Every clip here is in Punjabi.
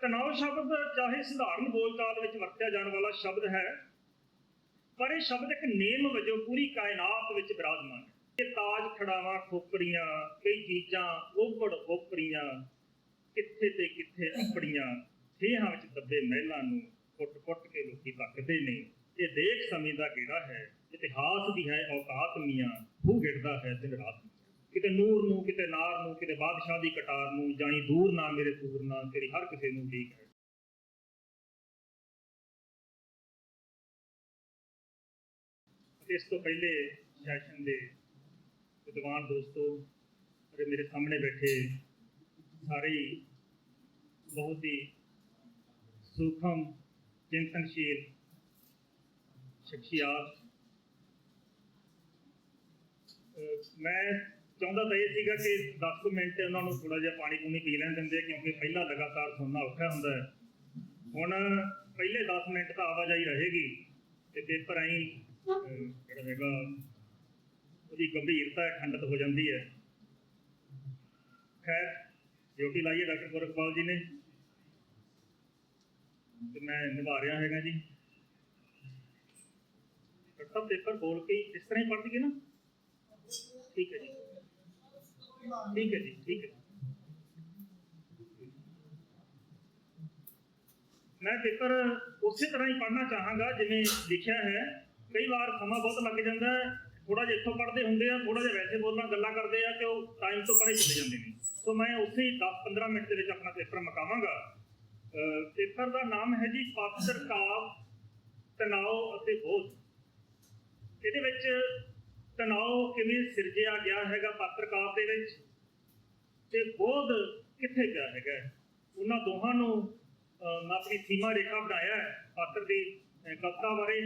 ਤਣਾਅ ਸ਼ਬਦ ਚਾਹੇ ਸਧਾਰਨ ਬੋਲਚਾਲ ਵਿੱਚ ਵਰਤਿਆ ਜਾਣ ਵਾਲਾ ਸ਼ਬਦ ਹੈ, ਪਰ ਇਹ ਸ਼ਬਦ ਇੱਕ ਨੇਮ ਵਜੋਂ ਪੂਰੀ ਕਾਇਨਾਤ ਵਿੱਚ ਵਿਰਾਜਮਾਨ ਹੈ। ਇਹ ਤਾਜ ਖੜਾਵਾਂ, ਖੋਪੜੀਆਂ, ਕਈ ਚੀਜ਼ਾਂ ਉਪੜ ਉਪੜੀਆਂ ਕਿੱਥੇ ਤੇ ਕਿੱਥੇ ਆਪਣੀਆਂ ਠੇਹਾਂ ਵਿੱਚ ਦੱਬੇ ਮਹਿਲਾਂ ਨੂੰ ਕੁੱਟ-ਕੁੱਟ ਕੇ ਲੋਕੀ ਤੱਕਦੇ ਨੇ। ਇਹ ਦੇਖ ਸਮੇਂ ਦਾ ਗੇੜਾ ਹੈ, ਇਤਿਹਾਸ ਦੀ ਹੈ ਔਕਾਤ ਮੀਆਂ ਉਹ ਗਿਰਦਾ ਹੈ ਦਿਨ ਰਾਤ ਕਿਤੇ ਨੂਰ ਨੂੰ, ਕਿਤੇ ਨਾਰ ਨੂੰ, ਕਿਤੇ ਬਾਦਸ਼ਾਹ ਦੀ ਕਟਾਰ ਨੂੰ ਜਾਈ ਦੂਰ ਨਾ ਮੇਰੇ ਦੂਰ ਨਾ ਤੇਰੀ ਹਰ ਕਿਸੇ ਨੂੰ ਠੀਕ ਹੈ। ਇਸ ਤੋਂ ਪਹਿਲੇ ਸੈਸ਼ਨ ਦੇ ਵਿਦਵਾਨ ਦੋਸਤੋ ਅਤੇ ਮੇਰੇ ਸਾਹਮਣੇ ਬੈਠੇ ਸਾਰੇ ਬਹੁਤ ਹੀ ਸੂਖਮ, ਚਿੰਤਨਸ਼ੀਲ, ਸ਼ਖਸੀਆਤ ਮੈਂ ਚਾਹੁੰਦਾ ਤਾਂ ਇਹ ਸੀਗਾ ਕਿ 10 ਮਿੰਟ ਉਹਨਾਂ ਨੂੰ ਥੋੜਾ ਜਿਹਾ ਪਾਣੀ ਪੂਣੀ ਪੀ ਲੈਣ ਦਿੰਦੇ ਕਿਉਂਕਿ ਪਹਿਲਾਂ ਲਗਾਤਾਰ ਸੁਣਨਾ ਔਖਾ ਹੁੰਦਾ ਹੈ। ਹੁਣ ਪਹਿਲੇ 10 ਮਿੰਟ ਤਾਂ ਆਵਾਜਾਈ ਰਹੇਗੀ ਤੇ ਪੇਪਰ ਆਈ ਜਿਹੜਾ ਹੈਗਾ, ਉਹਦੀ ਗੰਭੀਰਤਾ ਖੰਡਿਤ ਹੋ ਜਾਂਦੀ ਹੈ। ਖੈਰ, ਡਿਊਟੀ ਲਾਈਏ ਡਾਕਟਰ ਗੁਰਕਪਾਲ ਜੀ ਨੇ। ਤੇ ਮੈਂ ਨਿਭਾ ਰਿਹਾ ਹੈਗਾ ਜੀ। ਡਾਕਟਰ ਪੇਪਰ ਬੋਲ ਕੇ ਇਸ ਤਰ੍ਹਾਂ ਹੀ ਪੜ੍ਹ ਦਈਏ ਨਾ? ਠੀਕ ਹੈ ਜੀ। ਠੀਕ ਹੈ ਜੀ, ਠੀਕ ਹੈ ਮੈਂ ਪੇਪਰ ਉਸੇ ਤਰ੍ਹਾਂ ਹੀ ਪੜ੍ਹਨਾ ਚਾਹਾਂਗਾ, ਜਿਵੇਂ ਲਿਖਿਆ ਹੈ। ਕਈ ਵਾਰ ਸਮਾਂ ਬਹੁਤ ਲੱਗ ਜਾਂਦਾ ਹੈ ਥੋੜਾ ਜਿਹਾ ਇੱਥੋਂ ਪੜ੍ਹਦੇ ਹੁੰਦੇ ਆ ਥੋੜਾ ਜਿਹਾ ਵੈਸੇ ਬੋਲਣਾ, ਗੱਲਾਂ ਕਰਦੇ ਆ ਤੇ ਉਹ ਟਾਈਮ ਤੋਂ ਪਰੇ ਚਲੇ ਜਾਂਦੇ ਨੇ। ਸੋ ਮੈਂ ਉਸੇ ਹੀ 10-15 ਮਿੰਟ ਦੇ ਵਿੱਚ ਆਪਣਾ ਪੇਪਰ ਮੁਕਾਵਾਂਗਾ। ਪੇਪਰ ਦਾ ਨਾਮ ਹੈ ਜੀ ਪਾਤਰ ਕਾਵ ਤਣਾਅ ਅਤੇ ਬੋਧ ਇਹਦੇ ਵਿੱਚ ਤਣਾਅ ਕਿਵੇਂ ਸਿਰਜਿਆ ਗਿਆ ਹੈਗਾ ਪਾਤਰ ਦੇ ਵਿੱਚ ਤੇ ਬੋਧ ਕਿੱਥੇ ਗਿਆ ਹੈਗਾ? ਉਹਨਾਂ ਦੋਹਾਂ ਨੂੰ ਮੈਂ ਆਪਣੀ ਸੀਮਾ ਰੇਖਾ ਬਣਾਇਆ ਪਾਤਰ ਦੀ ਕਵਿਤਾ ਬਾਰੇ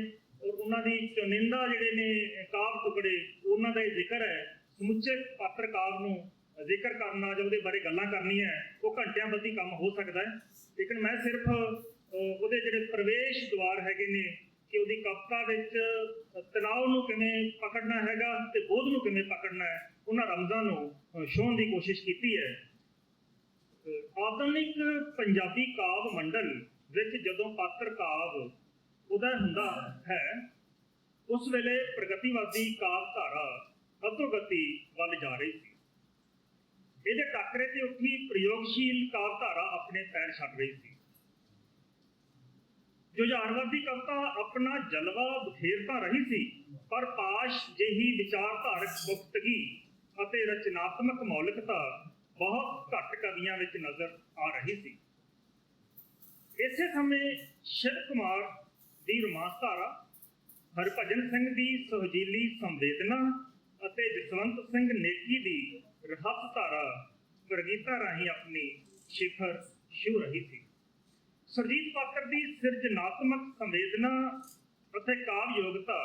ਔਰ ਉਹਨਾਂ ਦੀ ਚੁਨਿੰਦਾ ਜਿਹੜੇ ਨੇ ਅਹ, ਕਾਵ ਟੁਕੜੇ ਉਹਨਾਂ ਦਾ ਇਹ ਜ਼ਿਕਰ ਹੈ। ਸਮੁੱਚੇ ਪਾਤਰ ਕਾਵ ਨੂੰ ਜ਼ਿਕਰ ਕਰਨਾ ਜਾਂ ਉਹਦੇ ਬਾਰੇ ਗੱਲਾਂ ਕਰਨੀਆਂ ਉਹ ਘੰਟਿਆਂ ਬੱਧੀ ਕੰਮ ਹੋ ਸਕਦਾ ਹੈ। ਲੇਕਿਨ ਮੈਂ ਸਿਰਫ ਉਹਦੇ ਜਿਹੜੇ ਪ੍ਰਵੇਸ਼ ਦੁਆਰ ਹੈਗੇ ਨੇ ਕਿ ਉਹਦੀ ਕਵਿਤਾ ਵਿੱਚ ਤਣਾਅ ਨੂੰ ਕਿਵੇਂ ਪਕੜਨਾ ਹੈਗਾ ਤੇ ਬੋਧ ਨੂੰ ਕਿਵੇਂ ਪਕੜਨਾ ਹੈ ਉਹਨਾਂ ਰਮਜ਼ਾਂ ਨੂੰ ਅਹ, ਦੀ ਕੋਸ਼ਿਸ਼ ਕੀਤੀ ਹੈ। ਆਧੁਨਿਕ ਪੰਜਾਬੀ ਕਾਵ ਮੰਡਲ ਵਿੱਚ ਜਦੋਂ ਪਾਤਰ ਕਾਵ ਉਦੈ ਹੁੰਦਾ ਹੈ ਉਸ ਵੇਲੇ ਪ੍ਰਗਤੀਵਾਦੀ ਕਾਵ ਧਾਰਾ ਅਧੋਗਤੀ ਵੱਲ ਜਾ ਰਹੀ ਸੀ। ਇਹਦੇ ਟੱਕਰੇ ਤੇ ਉੱਠੀ ਪ੍ਰਯੋਗਸ਼ੀਲ ਕਾਵ ਧਾਰਾ ਆਪਣੇ ਪੈਰ ਛੱਡ ਰਹੀ ਸੀ। ਜੁਝਾਰਵਾਦੀ ਕਵਿਤਾ ਆਪਣਾ ਜਲਵਾ ਬਖੇਰਤਾ ਰਹੀ ਸੀ, ਪਰ ਪਾਸ਼ ਜਿਹੀ ਵਿਚਾਰਧਾਰਕ ਮੁਕਤਗੀ ਅਤੇ ਰਚਨਾਤਮਕ ਮੌਲਿਕਤਾ ਬਹੁਤ ਘੱਟ ਕਵੀਆਂ ਵਿੱਚ ਨਜ਼ਰ ਆ ਰਹੀ ਸੀ। ਇਸੇ ਸਮੇਂ ਸ਼ਿਵ ਕੁਮਾਰ ਦੀ ਰੋਮਾਂਸ ਧਾਰਾ, ਹਰਭਜਨ ਸਿੰਘ ਦੀ ਸੁਹਜੀਲੀ ਸੰਵੇਦਨਾ ਅਤੇ ਜਸਵੰਤ ਸਿੰਘ ਨੇਕੀ ਦੀ ਰਹੱਸ ਧਾਰਾ ਪ੍ਰਗੀਤਾ ਰਾਹੀਂ ਆਪਣੀ ਸਿਖਰ ਛੂ ਰਹੀ ਸੀ। ਸਰਜੀਤ ਪਾਤਰ ਦੀ ਸਿਰਜਣਾਤਮਕ ਸੰਵੇਦਨਾ ਅਤੇ ਕਾਵ ਯੋਗਤਾ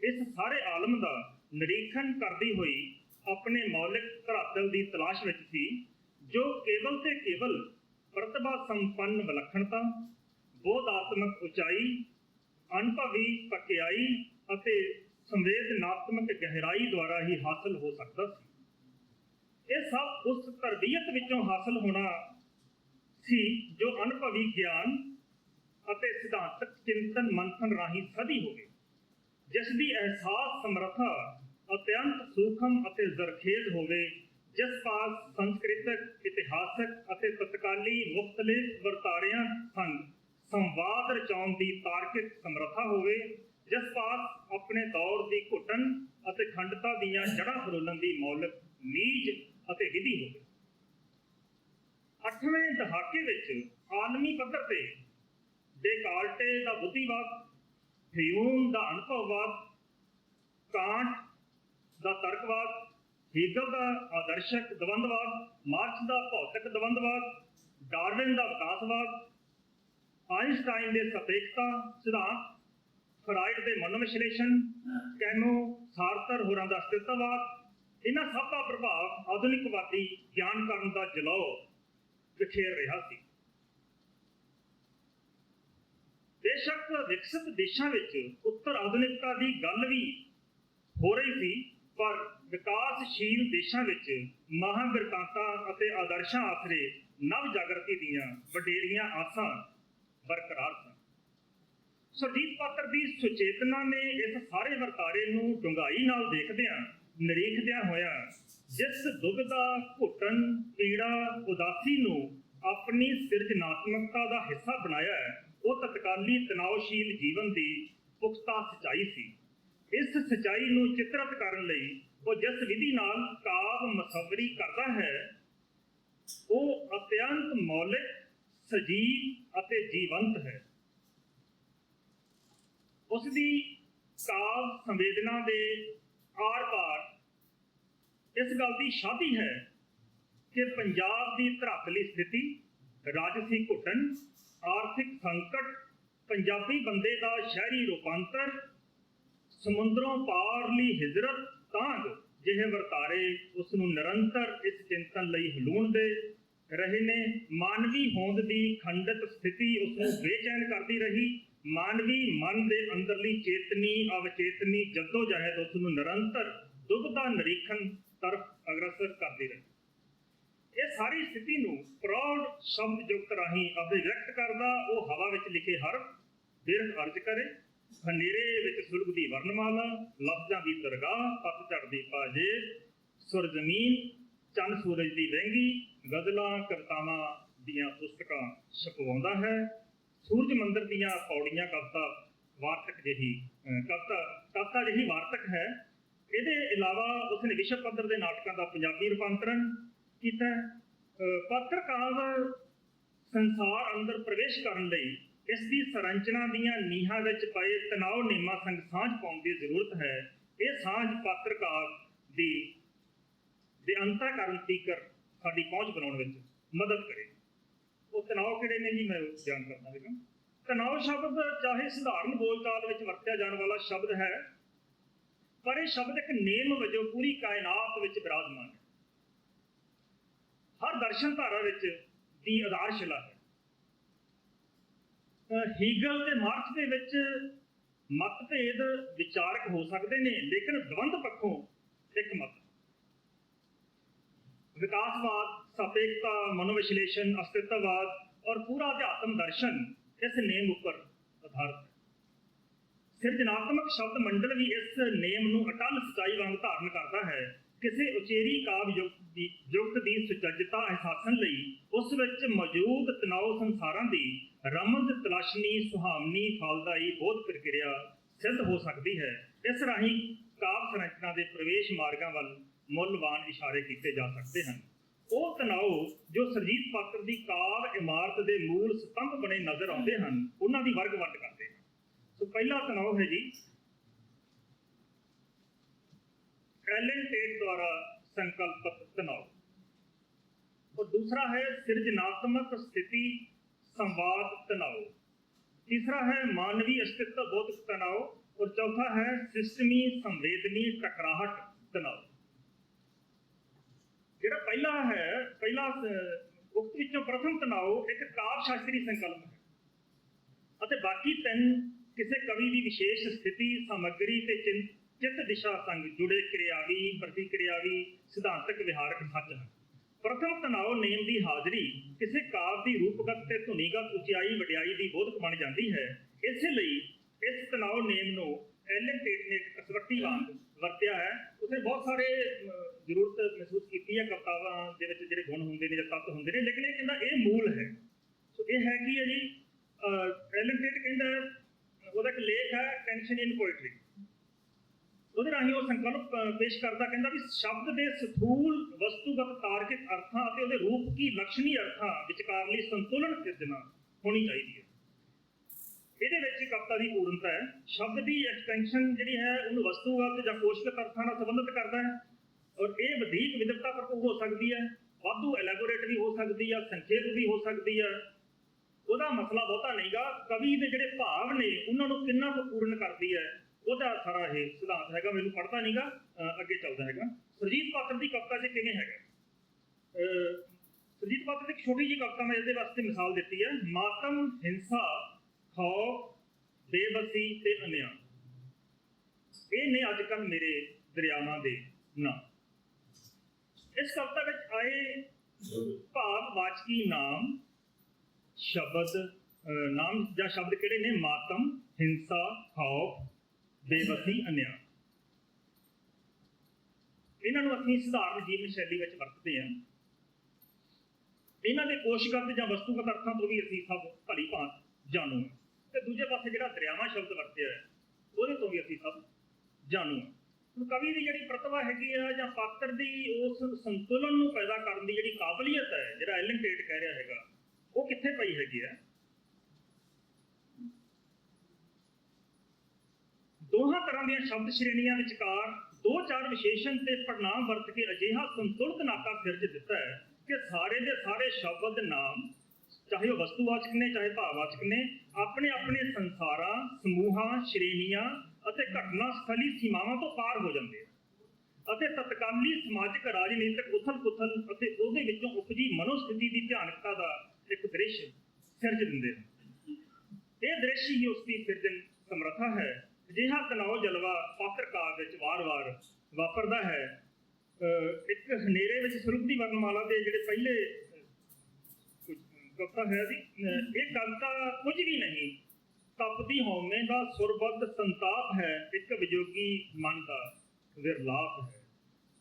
ਇਸ ਸਾਰੇ ਆਲਮ ਦਾ ਨਿਰੀਖਣ ਕਰਦੀ ਹੋਈ ਆਪਣੇ ਮੌਲਿਕ ਧਰਾਤਲ ਦੀ ਤਲਾਸ਼ ਵਿੱਚ ਸੀ, ਜੋ ਕੇਵਲ ਤੇ ਕੇਵਲ ਪ੍ਰਤਿਭਾ ਸੰਪੰਨ ਵਿਲੱਖਣਤਾ, ਬੋਧਾਤਮਕ ਉਚਾਈ, ਅਨੁਭਵੀ ਪਕਿਆਈ ਅਤੇ ਸੰਵੇਦਨਾਤਮਕ ਗਹਿਰਾਈ ਦੁਆਰਾ ਹੀ ਹਾਸਲ ਹੋ ਸਕਦਾ ਸੀ। ਇਹ ਸਭ ਉਸ ਤਰਬੀਅਤ ਵਿੱਚੋਂ ਹਾਸਲ ਹੋਣਾ ਸੀ, ਜੋ ਅਨੁਭਵੀ ਗਿਆਨ ਅਤੇ ਸਿਧਾਂਤਕ ਚਿੰਤਨ ਮੰਥਨ ਰਾਹੀਂ ਸਦੀ ਹੋਵੇ ਜਿਸ ਦੀ ਅਹਿਸਾਸ ਸਮਰੱਥਾ ਅਤਿਅੰਤ ਸੂਖਮ ਅਤੇ ਜ਼ਰਖੇਜ਼ ਹੋਵੇ, ਜਿਸ ਪਾਸ ਸੰਸਕ੍ਰਿਤਕ, ਇਤਿਹਾਸਕ ਅਤੇ ਤਤਕਾਲੀ ਮੁxtਲਿਫ ਵਰਤਾਰਿਆਂ ਸੰਗ ਸੰਵਾਦ ਰਚਾਉਣ ਦੀ ਤਾਰਕਿਕ ਸਮਰੱਥਾ ਹੋਵੇ, ਜਿਸ ਪਾਸ ਆਪਣੇ ਦੌਰ ਦੀ ਘੁੱਟਣ ਅਤੇ ਖੰਡਤਾ ਦੀਆਂ ਜੜ੍ਹਾਂ ਫਰੋਲਣ ਦੀ ਮੌਲਿਕ ਨੀਜ ਅਤੇ ਵਿਧੀ ਹੋਵੇ। ਅੱਠਵੇਂ ਦਹਾਕੇ ਵਿੱਚ ਆਲਮੀ ਪੱਧਰ ਤੇ ਡੇਕਾਲਟੇ ਦਾ ਬੁੱਧੀਵਾਦ, ਹਿਊਮ ਦਾ ਅਨੁਭਵਵਾਦ, ਕਾਂਟ ਦਾ ਤਰਕਵਾਦ, ਹੀਗਲ ਦਾ ਆਦਰਸ਼ਕ ਦਵੰਦਵਾਦ, ਮਾਰਕਸ ਦਾ ਭੌਤਿਕ ਦਵੰਦਵਾਦ, ਡਾਰਵਿਨ ਦਾ ਵਿਕਾਸਵਾਦ ਆਇਨਸਟਾਈਨ ਦੇ ਸਾਪੇਖਤਾ ਸਿਧਾਂਤ, ਫਰਾਇਡ ਦੇ ਮਨੋਵਿਸ਼ਲੇਸ਼ਣ ਕੈਮੋ ਸਾਰਤਰ ਹੋਰਾਂ ਦਾ ਅਸਤਿਤਵਵਾਦ ਇਹਨਾਂ ਸਭ ਦਾ ਪ੍ਰਭਾਵ ਆਧੁਨਿਕਵਾਦੀ ਗਿਆਨ ਕਰਨ ਦਾ ਜਲਾਓ ਵਿਖੇਰ ਰਿਹਾ ਸੀ ਬੇਸ਼ੱਕ ਵਿਕਸਿਤ ਦੇਸ਼ਾਂ ਵਿੱਚ ਉੱਤਰ ਆਧੁਨਿਕਤਾ ਦੀ ਗੱਲ ਵੀ ਹੋ ਰਹੀ ਸੀ, ਪਰ ਵਿਕਾਸਸ਼ੀਲ ਦੇਸ਼ਾਂ ਵਿੱਚ ਮਹਾਂਵਿਰਤਾਂਤਾਂ ਅਤੇ ਆਦਰਸ਼ਾਂ ਆਸਰੇ ਨਵ ਜਾਗਰਤੀ ਦੀਆਂ ਵਡੇਰੀਆਂ ਆਸਾਂ ਬਰਕਰਾਰ ਸਨ। ਸੁਰਜੀਤ ਪਾਤਰ ਦੀ ਸੁਚੇਤਨਾ ਨੇ ਇਸ ਸਾਰੇ ਵਰਤਾਰੇ ਨੂੰ ਡੂੰਘਾਈ ਨਾਲ ਦੇਖਦਿਆਂ, ਨਿਰੀਖਦਿਆਂ ਹੋਇਆ ਜਿਸ ਦੁਬਿਧਾ ਘੁੱਟਣ ਪੀੜਾ ਉਦਾਸੀ ਨੂੰ ਆਪਣੀ ਸਿਰਜਣਾਤਮਕਤਾ ਦਾ ਹਿੱਸਾ ਬਣਾਇਆ ਹੈ, ਉਹ ਤਤਕਾਲੀ ਤਣਾਅਸ਼ੀਲ ਜੀਵਨ ਦੀ ਪੁਖਤਾ ਸਚਾਈ ਸੀ। ਇਸ ਸਚਾਈ ਨੂੰ ਚਿਤਰਿਤ ਕਰਨ ਲਈ ਉਹ ਜਿਸ ਵਿਧੀ ਨਾਲ ਕਾਵ ਮਸਵਰੀ ਕਰਦਾ ਹੈ ਉਹ ਅਤਿਅੰਤ ਮੌਲਿਕ ਸਜੀਵ ਅਤੇ ਜੀਵੰਤ ਹੈ। ਉਸ ਦੀ ਕਾਵ ਸੰਵੇਦਨਾ ਦੇ ਆਰ-ਪਾਰ ਇਸ ਗੱਲ ਦੀ ਸ਼ਾਦੀ ਹੈ ਕਿ ਪੰਜਾਬ ਦੀ ਧਰਾਤਲੀ ਸਥਿਤੀ, ਰਾਜਸੀ ਘੁੱਟਣ, ਆਰਥਿਕ ਸੰਕਟ, ਪੰਜਾਬੀ ਬੰਦੇ ਦਾ ਸ਼ਹਿਰੀ ਰੂਪਾਂਤਰ, ਸਮੁੰਦਰੋਂ ਪਾਰਲੀ ਹਿਜਰਤ ਤਾਂਗ ਜਿਹੇ ਵਰਤਾਰੇ ਉਸ ਨੂੰ ਨਿਰੰਤਰ ਇਸ ਚਿੰਤਨ ਲਈ ਹਲੂਣਦੇ ਰਹੇ ਨੇ। ਮਾਨਵੀ ਹੋਂਦ ਦੀ ਖੰਡਿਤ ਸਥਿਤੀ ਉਸ ਨੂੰ ਬੇਚੈਨ ਕਰਦੀ ਰਹੀ। ਮਾਨਵੀ ਮਨ ਦੇ ਅੰਦਰਲੀ ਚੇਤਨੀ, ਅਵਚੇਤਨੀ ਜੱਦੋ ਜਹਿਦ ਉਸ ਨੂੰ ਨਿਰੰਤਰ ਦਾ ਨਿਰੀਖਣ ਤਰਫ ਅਗਰਸਰ ਕਰਦੀ ਰਹੀ। ਇਹ ਸਾਰੀ ਸਥਿਤੀ ਨੂੰ ਪ੍ਰੌੜ ਸ਼ਬਦ ਜੁਗਤ ਰਾਹੀਂ ਅਭਿਵਿਅਕਤ ਕਰਦਾ, ਉਹ ਹਵਾ ਵਿੱਚ ਲਿਖੇ ਹਰਫ ਬਿਰਖ ਅਰਜ ਕਰੇ, ਹਨੇਰੇ ਵਿੱਚ ਸੁਲਗਦੀ ਵਰਨਮਾਲਾ ਲਫ਼ਜ਼ਾਂ ਦੀ ਦਰਗਾਹ ਪੱਤ ਝੜਦੀ ਪਾਜੇ ਸੁਰ ਜ਼ਮੀਨ ਚੰਨ ਸੂਰਜ ਦੀ ਵਹਿੰਗੀ, ਗਜ਼ਲਾਂ, ਕਵਿਤਾਵਾਂ ਦੀਆਂ ਪੁਸਤਕਾਂ ਛਪਵਾਉਂਦਾ ਹੈ। ਸੂਰਜ ਮੰਦਰ ਦੀਆਂ ਪੌੜੀਆਂ ਕਵਿਤਾ ਵਾਰਤਕ ਜਿਹੀ, ਅਹ ਕਵਿਤਾ ਜਿਹੀ ਵਾਰਤਕ ਹੈ। ਇਹਦੇ ਇਲਾਵਾ ਉਸਨੇ ਵਿਸ਼ਵ ਪੱਧਰ ਦੇ ਨਾਟਕਾਂ ਦਾ ਪੰਜਾਬੀ ਰੂਪਾਂਤਰਣ ਕੀਤਾ ਹੈ। ਸੰਸਾਰ ਅੰਦਰ ਪ੍ਰਵੇਸ਼ ਕਰਨ ਲਈ ਇਸ ਦੀ ਸੰਰਚਨਾ ਦੀਆਂ ਨੀਹਾਂ ਵਿੱਚ ਪਏ ਤਣਾਅ ਨਿਯਮਾਂ ਸੰਗ ਸਾਂਝ ਪਾਉਣ ਦੀ ਜ਼ਰੂਰਤ ਹੈ। ਇਹ ਸਾਂਝ ਪਾਤਰਕਾਰ ਦੀ ਦੇ ਅੰਤਰਕਰਨ ਤੀਕਰ ਸਾਡੀ ਪਹੁੰਚ ਬਣਾਉਣ ਵਿੱਚ ਮਦਦ ਕਰੇ। ਉਹ ਤਣਾਅ ਕਿਹੜੇ ਨੇ ਜੀ? ਮੈਂ ਬਿਆਨ ਕਰਦਾ ਹਾਂ। ਤਣਾਅ ਸ਼ਬਦ ਚਾਹੇ ਸਧਾਰਨ ਬੋਲਚਾਲ ਵਿੱਚ ਵਰਤਿਆ ਜਾਣ ਵਾਲਾ ਸ਼ਬਦ ਹੈ। ਪਰ ਇਹ ਸ਼ਬਦ ਇੱਕ ਨੇਮ ਵਜੋਂ ਪੂਰੀ ਕਾਇਨਾਤ ਵਿੱਚ ਵਿਰਾਜਮਾਨ ਹੈ। ਹਰ ਦਰਸ਼ਨ ਧਾਰਾ ਵਿੱਚ ਦੀ ਆਧਾਰਸ਼ਿਲਾ ਹੈ। ਹੀਗਲ ਤੇ ਮਾਰਕਸ ਦੇ ਵਿੱਚ ਮਤਭੇਦ ਵਿਚਾਰਕ ਹੋ ਸਕਦੇ ਨੇ, ਲੇਕਿਨ ਦਵੰਦ ਪੱਖੋਂ ਇੱਕ ਮਤ ਵਿਕਾਸਵਾਦ ਸਾਪੇਖਤਾ ਮਨੋਵਿਸ਼ਲੇਸ਼ਣ, ਅਸਤਿਤਵਵਾਦ ਔਰ ਪੂਰਾ ਅਧਿਆਤਮ ਦਰਸ਼ਨ ਇਸ ਨੇਮ ਉੱਪਰ ਆਧਾਰਿਤ ਹੈ। ਸਿਰਜਣਾਤਮਕ ਸ਼ਬਦ ਮੰਡਲ ਵੀ ਇਸ ਨੇਮ ਨੂੰ ਅਟਲ ਸਚਾਈ ਵਾਂਗ ਧਾਰਨ ਕਰਦਾ ਹੈ। ਕਿਸੇ ਉਚੇਰੀ ਕਾਵ ਯੁਕਤ ਦੀ ਯੁਕਤ ਦੀ ਸੁਚੱਜਤਾ ਅਹਿਸਾਸਨ ਲਈ ਉਸ ਵਿੱਚ ਮੌਜੂਦ ਤਣਾਅ ਸੰਸਾਰਾਂ ਦੀ ਰਮਜ਼, ਤਲਾਸ਼ਨੀ, ਸੁਹਾਵਣੀ, ਫਲਦਾਈ ਬੋਧ ਪ੍ਰਕਿਰਿਆ ਸਿੱਧ ਹੋ ਸਕਦੀ ਹੈ। ਇਸ ਰਾਹੀਂ ਕਾਵ ਸੰਰਚਨਾ ਦੇ ਪ੍ਰਵੇਸ਼ ਮਾਰਗਾਂ ਵੱਲ ਮੁੱਲਵਾਨ ਇਸ਼ਾਰੇ ਕੀਤੇ ਜਾ ਸਕਦੇ ਹਨ। ਉਹ ਤਣਾਅ ਜੋ ਸਰਜੀਤ ਪਾਤਰ ਦੀ ਕਾਵ ਇਮਾਰਤ ਦੇ ਮੂਲ ਸਤੰਭ ਬਣੇ ਨਜ਼ਰ ਆਉਂਦੇ ਹਨ, ਉਹਨਾਂ ਦੀ ਵਰਗ ਵੰਡ ਕਰ ਸੋ ਪਹਿਲਾ ਤਣਾਅ ਹੈ ਜੀ ਐਲਨ ਟੇਟ ਦੁਆਰਾ ਸੰਕਲਪਿਤ ਤਣਾਅ और दूसरा है सृजनात्मक स्थिति संवाद तनाव तीसरा है मानवीय अस्तित्व बोधक तनाव और चौथा है सिस्टमी संवेदनी टकराहट तनाव ਜਿਹੜਾ ਪਹਿਲਾ ਹੈ ਪਹਿਲਾ ਅਹ, ਉਕਤ ਵਿੱਚੋਂ ਪ੍ਰਥਮ ਤਣਾਅ ਇੱਕ ਕਾਵ ਸ਼ਾਸਤਰੀ ਸੰਕਲਪ ਹੈ ਅਤੇ ਬਾਕੀ ਤਿੰਨ ਕਿਸੇ ਕਵੀ ਦੀ ਵਿਸ਼ੇਸ਼ ਸਥਿਤੀ, ਸਮੱਗਰੀ ਤੇ ਚਿੰ- ਦਿਸ਼ਾ ਸੰਗ ਜੁੜੇ ਕਿਰਿਆਵੀ, ਪ੍ਰਤੀਕਿਰਿਆਵੀ ਸਿਧਾਂਤਕ ਵਿਹਾਰਕ ਸੱਚ ਹਨ। ਪ੍ਰਥਮ ਤਣਾਅ ਨੇਮ ਦੀ ਹਾਜ਼ਰੀ ਕਿਸੇ ਕਾਵ ਦੀ ਰੂਪਗਤ ਤੇ ਧੁਨੀਗਤ ਉਚਾਈ ਵਡਿਆਈ ਦੀ ਬੋਧਕ ਬਣ ਜਾਂਦੀ ਹੈ। ਇਸੇ ਲਈ ਇਸ ਤਣਾਅ ਨੇਮ ਨੂੰ ਐਲਨ ਨੇ ਕਸਵੱਟੀ ਵਾਂਗ ਵਰਤਿਆ ਹੈ। ਉਸਨੇ ਬਹੁਤ ਸਾਰੇ ਜ਼ਰੂਰਤ ਮਹਿਸੂਸ ਕੀਤੀ ਹੈ ਕਵਿਤਾਵਾਂ ਦੇ ਵਿੱਚ ਜਿਹੜੇ ਗੁਣ ਹੁੰਦੇ ਨੇ ਜਾਂ ਤੱਤ ਹੁੰਦੇ ਨੇ, ਲੇਕਿਨ ਇਹ ਕਹਿੰਦਾ ਇਹ ਮੂਲ ਹੈ। ਸੋ ਇਹ ਹੈ ਕਿ ਜੀ? ਐਲਨ ਕਹਿੰਦਾ ਉਹਦਾ ਇੱਕ ਲੇਖ ਹੈ ਟੈਂਸ਼ਨ ਇਨ ਪੋਇਟਰੀ ਉਹਦੇ ਰਾਹੀਂ ਉਹ ਸੰਕਲਪ ਪੇਸ਼ ਕਰਦਾ, ਕਹਿੰਦਾ ਵੀ ਸ਼ਬਦ ਦੇ ਸਥੂਲ ਵਸਤੂਗਤ ਤਾਰਕਿਕ ਅਰਥਾਂ ਅਤੇ ਉਹਦੇ ਰੂਪ ਕੀ ਲਕਸ਼ਣੀ ਅਰਥਾਂ ਵਿਚਕਾਰਲੀ ਸੰਤੁਲਨ ਸਿਰਜਣਾ ਹੋਣੀ ਚਾਹੀਦੀ ਹੈ। ਇਹਦੇ ਵਿੱਚ ਹੀ ਕਵਿਤਾ ਦੀ ਪੂਰਨਤਾ ਹੈ। ਸ਼ਬਦ ਦੀ ਐਕਸਟੈਂਸ਼ਨ ਜਿਹੜੀ ਹੈ, ਉਹਨੂੰ ਵਸਤੂਗਤ ਜਾਂ ਕੋਸ਼ਗਤ ਅਰਥਾਂ ਨਾਲ ਸੰਬੰਧਿਤ ਕਰਦਾ ਹੈ ਔਰ ਇਹ ਵਧੇਕ ਵਿਦਵਤਾ ਭਰਪੂਰ ਹੋ ਸਕਦੀ ਹੈ, ਵਾਧੂ ਐਲੈਬੋਰੇਟ ਵੀ ਹੋ ਸਕਦੀ ਹੈ, ਸੰਖੇਪ ਵੀ ਹੋ ਸਕਦੀ ਹੈ। ਉਹਦਾ ਮਸਲਾ ਬਹੁਤਾ ਨਹੀਂਗਾ। ਕਵੀ ਦੇ ਜਿਹੜੇ ਭਾਵ ਨੇ ਉਹਨਾਂ ਨੂੰ ਕਿੰਨਾ ਕੁ ਪੂਰਨ ਕਰਦੀ ਹੈ ਉਹਦਾ ਸਾਰਾ ਇਹ ਸਿਧਾਂਤ ਹੈਗਾ ਮੈਨੂੰ ਪੜਦਾ ਨਹੀਂਗਾ ਅੱਗੇ ਚੱਲਦਾ ਹੈਗਾ। ਸੁਰਜੀਤ ਪਾਤਰ ਦੀ ਕਵਿਤਾ 'ਚ ਕਿਵੇਂ ਹੈਗਾ? ਅਹ, ਪਾਤਰ ਦੀ ਇੱਕ ਛੋਟੀ ਜਿਹੀ ਕਵਿਤਾ ਮੈਂ ਇਹਦੇ ਵਾਸਤੇ ਮਿਸਾਲ ਦਿੱਤੀ ਹੈ ਮਾਤਮ ਹਿੰਸਾ ਖੌਫ ਬੇਬਸੀ ਤੇ ਅਨਿਆਂ। ਇਹ ਨੇ ਅੱਜ ਕੱਲ ਮੇਰੇ ਦਰਿਆਵਾਂ ਦੇ ਨਾਂ। ਇਸ ਕਵਿਤਾ ਵਿੱਚ ਆਏ ਭਾਵ ਵਾਚਕੀ ਨਾਮ ਸ਼ਬਦ ਨਾਮ ਜਾਂ ਸ਼ਬਦ ਕਿਹੜੇ ਨੇ? ਮਾਤਮ, ਹਿੰਸਾ ਖੌਫ ਬੇਬਸੀ ਅਨਿਆਂ। ਇਹਨਾਂ ਨੂੰ ਅਸੀਂ ਸਧਾਰਨ ਜੀਵਨ ਸ਼ੈਲੀ ਵਿੱਚ ਵਰਤਦੇ ਹਾਂ। ਇਹਨਾਂ ਦੇ ਕੋਸ਼ਗਤ ਜਾਂ ਵਸਤੂਗਤ ਅਰਥਾਂ ਤੋਂ ਵੀ ਅਸੀਂ ਸਭ ਭਲੀ ਭਾਂਤ ਜਾਣੂ ਹਾਂ। ਤੇ ਦੂਜੇ ਪਾਸੇ ਜਿਹੜਾ ਦਰਿਆਵਾਂ ਸ਼ਬਦ ਵਰਤਿਆ ਹੈ, ਉਹਦੇ ਤੋਂ ਵੀ ਅਸੀਂ ਸਭ ਜਾਣੂ ਹਾਂ। ਕਵੀ ਦੀ ਜਿਹੜੀ ਪ੍ਰਤਿਭਾ ਹੈਗੀ ਆ ਜਾਂ ਪਾਤਰ ਦੀ ਉਸ ਸੰਤੁਲਨ ਨੂੰ ਪੈਦਾ ਕਰਨ ਦੀ ਜਿਹੜੀ ਕਾਬਲੀਅਤ ਹੈ, ਜਿਹੜਾ ਐਲਨ ਟੇਟ ਕਹਿ ਰਿਹਾ ਹੈਗਾ ਉਹ ਕਿੱਥੇ ਪਈ ਹੈਗੀ ਆ? ਦੋਹਾਂ ਤਰ੍ਹਾਂ ਦੀਆਂ ਸ਼ਬਦ ਸ਼੍ਰੇਣੀਆਂ ਵਿਚਕਾਰ ਦੋ ਚਾਰ ਵਿਸ਼ੇਸ਼ਣ ਤੇ ਪੜਨਾਮ ਵਰਤ ਕੇ ਅਜਿਹਾ ਸੰਤੁਲਿਤ ਨਾਤਾ ਸਿਰਜ ਦਿੱਤਾ ਹੈ ਕਿ ਸਾਰੇ ਦੇ ਸਾਰੇ ਸ਼ਬਦ ਨਾਮ, ਚਾਹੇ ਉਹ ਵਸਤੂਵਾਚਕ ਨੇ, ਚਾਹੇ ਭਾਵਵਾਚਕ ਨੇ ਆਪਣੇ ਆਪਣੇ ਸੰਸਾਰਾਂ, ਸਮੂਹਾਂ, ਸ਼੍ਰੇਣੀਆਂ ਅਤੇ ਘਟਨਾ ਸਥਲੀ ਸੀਮਾਵਾਂ ਤੋਂ ਪਾਰ ਹੋ ਜਾਂਦੇ ਹਨ ਅਤੇ ਤਤਕਾਲੀ ਸਮਾਜਿਕ ਰਾਜਨੀਤਿਕ ਉਥਲ-ਪੁਥਲ ਅਤੇ ਉਹਦੇ ਵਿੱਚੋਂ ਉਪਜੀ ਮਨੋਸਥਿਤੀ ਦੀ ਭਿਆਨਕਤਾ ਦਾ ਇੱਕ ਦ੍ਰਿਸ਼ ਸਿਰਜ ਦਿੰਦੇ ਹਨ। ਇਹ ਦ੍ਰਿਸ਼ ਹੀ ਉਸ ਦੀ ਸਿਰਜਣ ਸਮਰੱਥਾ ਹੈ। ਅਜਿਹਾ ਤਣਾਅ ਜਲਵਾ ਪਾਤਰਕਾਰ ਵਿੱਚ ਵਾਰ-ਵਾਰ ਵਾਪਰਦਾ ਹੈ। ਇੱਕ ਹਨੇਰੇ ਵਿੱਚ ਸਰੂਪ ਦੀ ਵਰਣਮਾਲਾ ਦੇ ਜਿਹੜੇ ਪਹਿਲੇ ਕਵਿਤਾ ਹੈ ਦੀ ਇਹ ਕਵਿਤਾ ਕੁਝ ਵੀ ਨਹੀਂ। ਤਪਦੀ ਹੋਮੇ ਦਾ ਸੁਰਬੱਧ ਸੰਤਾਪ ਹੈ। ਇੱਕ ਵਿਜੋਗੀ ਮਨ ਦਾ ਵਿਰਲਾਪ ਹੈ।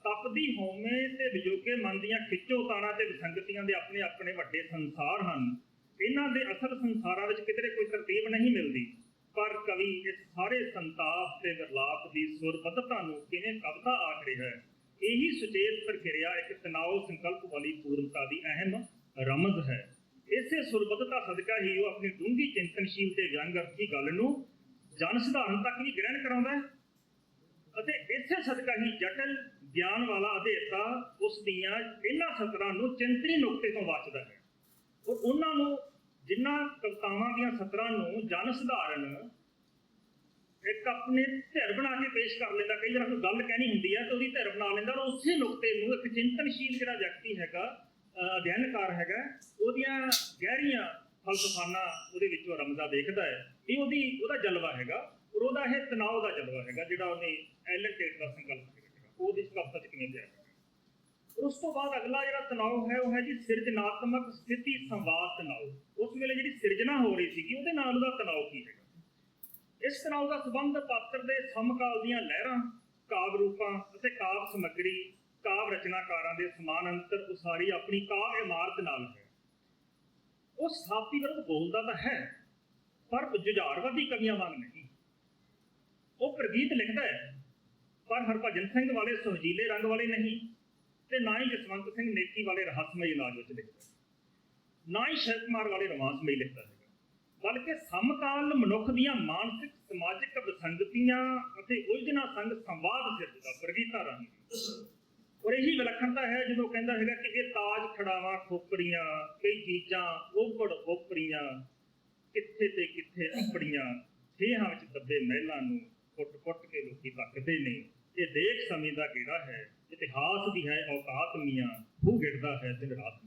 ਤਪਦੀ ਹਉਮੈ ਤੇ ਵਿਜੋਗੇ ਮਨ ਦੀਆਂ ਖਿੱਚੋ ਤਾਣਾ ਤੇ ਵਿਸੰਗਤੀਆਂ ਦੇ ਆਪਣੇ ਆਪਣੇ ਵੱਡੇ ਸੰਸਾਰ ਹਨ। ਇਹਨਾਂ ਦੇ ਅਸਲ ਸੰਸਾਰਾਂ ਵਿੱਚ ਕਿਤੇ ਕੋਈ ਤਰਤੀਬ ਨਹੀਂ ਮਿਲਦੀ। ਪਰ ਕਵੀ ਇਸ ਸਾਰੇ ਸੰਤਾਪ ਤੇ ਵਿਰਲਾਪ ਦੀ ਸੁਰਬੱਧਤਾ ਨੂੰ ਕਿਵੇਂ ਕਵਿਤਾ ਆਖ ਰਿਹਾ ਹੈ, ਇਹੀ ਸੁਚੇਤ ਪ੍ਰਕਿਰਿਆ ਇੱਕ ਤਣਾਅ ਸੰਕਲਪ ਵਾਲੀ ਪੂਰਨਤਾ ਦੀ ਅਹਿਮ ਰਮਜ਼ ਹੈ। ਇਸੇ ਸੁਰਬੱਧਤਾ ਸਦਕਾ ਹੀ ਉਹ ਆਪਣੀ ਡੂੰਘੀ ਚਿੰਤਨਸ਼ੀਲ ਤੇ ਵਿਅੰਗ ਅਰਥੀ ਗੱਲ ਨੂੰ ਜਨ ਸਧਾਰਨ ਤੱਕ ਵੀ ਗ੍ਰਹਿਣ ਕਰਾਉਂਦਾ ਹੈ ਅਤੇ ਇਸੇ ਸਦਕਾ ਹੀ ਜਟਲ ਗਿਆਨ ਵਾਲਾ ਅਧੇਤਾ ਉਸ ਦੀਆਂ ਇਹਨਾਂ ਸਤਰਾਂ ਨੂੰ ਚਿੰਤਨੀ ਨੁਕਤੇ ਤੋਂ ਵਾਚਦਾ ਹੈ। ਔਰ ਉਹਨਾਂ ਨੂੰ ਜਿਨ੍ਹਾਂ ਕਵਿਤਾਵਾਂ ਦੀਆਂ ਸਤਰਾਂ ਨੂੰ ਜਨ ਸਧਾਰਨ ਇੱਕ ਆਪਣੇ ਧਿਰ ਬਣਾ ਕੇ ਪੇਸ਼ ਕਰ ਲੈਂਦਾ, ਕਈ ਵਾਰ ਕੋਈ ਗੱਲ ਕਹਿਣੀ ਹੁੰਦੀ ਹੈ ਤਾਂ ਉਹਦੀ ਧਿਰ ਬਣਾ ਲੈਂਦਾ ਔਰ ਉਸੇ ਨੁਕਤੇ ਨੂੰ ਇੱਕ ਚਿੰਤਨਸ਼ੀਲ ਜਿਹੜਾ ਵਿਅਕਤੀ ਹੈਗਾ ਅਧਿਐਨਕਾਰ ਹੈਗਾ, ਉਹਦੀਆਂ ਗਹਿਰੀਆਂ ਫਲਸਫਾਨਾ ਉਹਦੇ ਵਿੱਚੋਂ ਰਮਜ਼ਾ ਦੇਖਦਾ ਹੈ। ਇਹ ਉਹਦੀ, ਉਹਦਾ ਜਲਵਾ ਹੈਗਾ ਔਰ ਉਹਦਾ ਇਹ ਤਣਾਅ ਦਾ ਜਲਵਾ ਹੈਗਾ ਜਿਹੜਾ ਉਹਨੇ ਐਲਨ ਟੇਟ ਦਾ ਸੰਕਲਪ ਉਹਦੀ ਕਵਿਤਾ ਚ ਕਿਵੇਂ ਲਿਆ? ਉਸ ਤੋਂ ਬਾਅਦ ਅਗਲਾ ਜਿਹੜਾ ਤਣਾਅ ਹੈ, ਉਹ ਹੈ ਜੀ ਸਿਰਜਣਾਤਮਕ ਸਥਿਤੀ ਸੰਵਾਦ ਤਣਾਅ। ਉਸ ਵੇਲੇ ਜਿਹੜੀ ਸਿਰਜਣਾ ਹੋ ਰਹੀ ਸੀਗੀ, ਉਹਦੇ ਨਾਲ ਉਹਦਾ ਤਣਾਅ ਕੀ ਹੈਗਾ? ਇਸ ਤਣਾਅ ਦਾ ਸੰਬੰਧ ਪਾਤਰ ਦੇ ਸਮਕਾਲ ਦੀਆਂ ਲਹਿਰਾਂ, ਕਾਵ ਰੂਪਾਂ ਅਤੇ ਕਾਵ ਸਮੱਗਰੀ, ਕਾਵ ਰਚਨਾਕਾਰਾਂ ਦੇ ਸਮਾਨ ਅੰਤਰ ਉਸਾਰੀ ਆਪਣੀ ਕਾਵ ਇਮਾਰਤ ਨਾਲ ਹੈ। ਉਹ ਸਥਾਪਤੀ ਵਿਰੁੱਧ ਬੋਲਦਾ ਤਾਂ ਹੈ, ਪਰ ਜੁਝਾਰਵਾਦੀ ਕਵੀਆਂ ਵਾਂਗ ਨਹੀਂ। ਉਹ ਪ੍ਰਗੀਤ ਲਿਖਦਾ ਹੈ ਪਰ ਹਰਭਜਨ ਸਿੰਘ ਵਾਲੇ ਸੁਹਜੀਲੇ ਰੰਗ ਵਾਲੇ ਨਹੀਂ ਤੇ ਨਾ ਹੀ ਜਸਵੰਤ ਸਿੰਘ ਨੇਕੀ ਵਾਲੇ ਰਹੱਸਮਈ ਇਲਾਜ ਵਿੱਚ ਲਿਖਦਾ ਨਾ ਹੀ ਸ਼ਰਤ ਕੁਮਾਰ ਵਾਲੇ ਰੋਮਾਂਸਮਈ ਲਿਖਦਾ ਹੈ ਬਲਕਿ ਸਮਕਾਲ ਮਨੁੱਖ ਦੀਆਂ ਮਾਨਸਿਕ, ਸਮਾਜਿਕ ਵਿਸੰਗਤੀਆਂ ਅਤੇ ਉਲਝਣਾਂ ਸੰਗ ਸੰਵਾਦ ਸਿਰਜਦਾ ਪ੍ਰਗੀਤਾ ਰਾਹੀਂ ਔਰ ਇਹੀ ਵਿਲੱਖਣਤਾ ਹੈ ਜਦੋਂ ਕਹਿੰਦਾ ਹੈਗਾ ਕਿ ਇਹ ਤਾਜ ਖੜਾਵਾਂ ਖੋਪਰੀਆਂ ਕਈ ਚੀਜ਼ਾਂ ਓਪੜ ਓਪਰੀਆਂ ਕਿੱਥੇ ਤੇ ਕਿੱਥੇ ਆਪਣੀਆਂ ਛੇਹਾਂ ਵਿੱਚ ਦੱਬੇ ਮਹਿਲਾਂ ਨੂੰ ਕੁੱਟ-ਕੁੱਟ ਕੇ ਲੋਕੀ ਤੱਕਦੇ ਨੇ। ਇਹ ਦੇਖ ਸਮੇਂ ਦਾ ਗੇੜਾ ਹੈ, ਇਤਿਹਾਸ ਦੀ ਹੈ, ਔਕਾਤ ਮੀਆਂ ਉਹ ਗਿਰਦਾ ਹੈ ਦਿਨ ਰਾਤ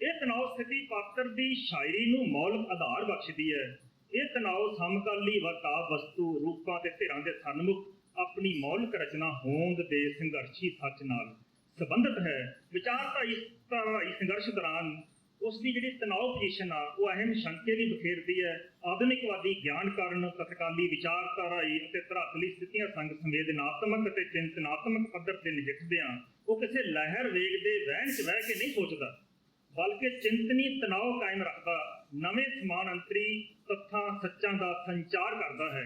ਇਹ ਤਣਾਅ ਸਥਿਤੀ ਪਾਤਰ ਦੀ ਸ਼ਾਇਰੀ ਨੂੰ ਮੌਲਿਕ ਆਧਾਰ ਬਖਸ਼ਦੀ ਹੈ। ਇਹ ਤਣਾਅ ਸਮਕਾਲੀ ਵਕਾਬ ਵਸਤੂ, ਰੂਪਾਂ ਤੇ ਧਿਰਾਂ ਦੇ ਸਨਮੁਖ ਆਪਣੀ ਮੌਲਿਕ ਰਚਨਾ ਹੋਂਦ ਦੇ ਸੰਘਰਸ਼ੀ ਸੱਚ ਨਾਲ ਸੰਬੰਧਿਤ ਹੈ। ਵਿਚਾਰਧਾਰੀ ਧਾਰਾਈ ਸੰਘਰਸ਼ ਦੌਰਾਨ ਉਸ ਦੀ ਜਿਹੜੀ ਤਣਾਅ ਪੋਜੀਸ਼ਨ ਆ, ਉਹ ਅਹਿਮ ਸ਼ੰਕੇ ਵੀ ਬਖੇਰਦੀ ਹੈ। ਆਧੁਨਿਕਵਾਦੀ ਗਿਆਨ ਕਾਰਨ ਤਤਕਾਲੀ ਵਿਚਾਰਧਾਰਾਈ ਅਤੇ ਧਰਾਤਲੀ ਸਥਿਤੀਆਂ ਸੰਗ ਸੰਵੇਦਨਾਤਮਕ ਅਤੇ ਚਿੰਤਨਾਤਮਕ ਪੱਧਰ ਤੇ ਨਜਿੱਠਦਿਆਂ ਉਹ ਕਿਸੇ ਲਹਿਰ ਵੇਗ ਦੇ ਵਹਿਣ 'ਚ ਵਹਿ ਕੇ ਨਹੀਂ ਸੋਚਦਾ, ਬਲਕਿ ਚਿੰਤਨੀ ਤਣਾਅ ਕਾਇਮ ਰੱਖਦਾ, ਨਵੇਂ ਸਮਾਨ ਅੰਤਰੀ ਤੱਥਾਂ, ਸੱਚਾਂ ਦਾ ਸੰਚਾਰ ਕਰਦਾ ਹੈ।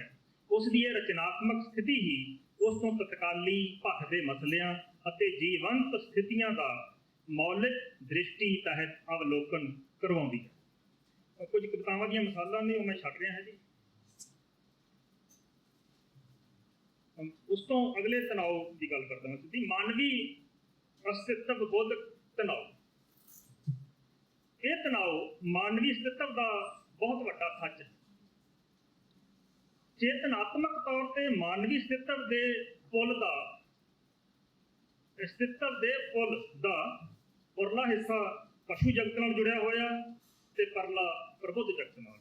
ਉਸ ਦੀ ਇਹ ਰਚਨਾਤਮਕ ਸਥਿਤੀ ਹੀ ਉਸ ਤੋਂ ਤਤਕਾਲੀ ਭੱਖ ਦੇ ਮਸਲਿਆਂ ਅਤੇ ਜੀਵੰਤ ਸਥਿਤੀਆਂ ਦਾ ਮੌਲਿਕ ਦ੍ਰਿਸ਼ਟੀ ਤਹਿਤ ਅਵਲੋਕਨ ਕਰਵਾਉਂਦੀ ਹੈ। ਕੁਝ ਕਵਿਤਾਵਾਂ ਦੀਆਂ ਮਿਸਾਲਾਂ ਨੇ ਉਹ ਮੈਂ ਛੱਡ ਰਿਹਾ ਹਾਂ ਜੀ। ਉਸ ਤੋਂ ਅਗਲੇ ਤਣਾਅ ਦੀ ਗੱਲ ਕਰਦਾ ਹਾਂ। ਸਿੱਧੀ ਮਾਨਵੀ ਅਸਤਿਤਵ ਬੋਧਕ ਤਣਾਅ ਇਹ ਤਣਾਅ ਮਾਨਵੀ ਅਸਤਿਤਵ ਦਾ ਬਹੁਤ ਵੱਡਾ ਸੱਚ ਹੈ। ਚੇਤਨਾਤਮਕ ਤੌਰ ਤੇ ਮਾਨਵੀ ਅਸਤਿਤਵ ਦੇ ਪੁੱਲ ਦਾ ਅਸਤਿਤਵ ਦੇ ਪੁੱਲ ਦਾ ਉਰਲਾ ਹਿੱਸਾ ਪਸ਼ੂ ਜਗਤ ਨਾਲ ਜੁੜਿਆ ਹੋਇਆ ਤੇ ਪਰਲਾ ਪ੍ਰਬੁੱਧ ਜਗਤ ਨਾਲ।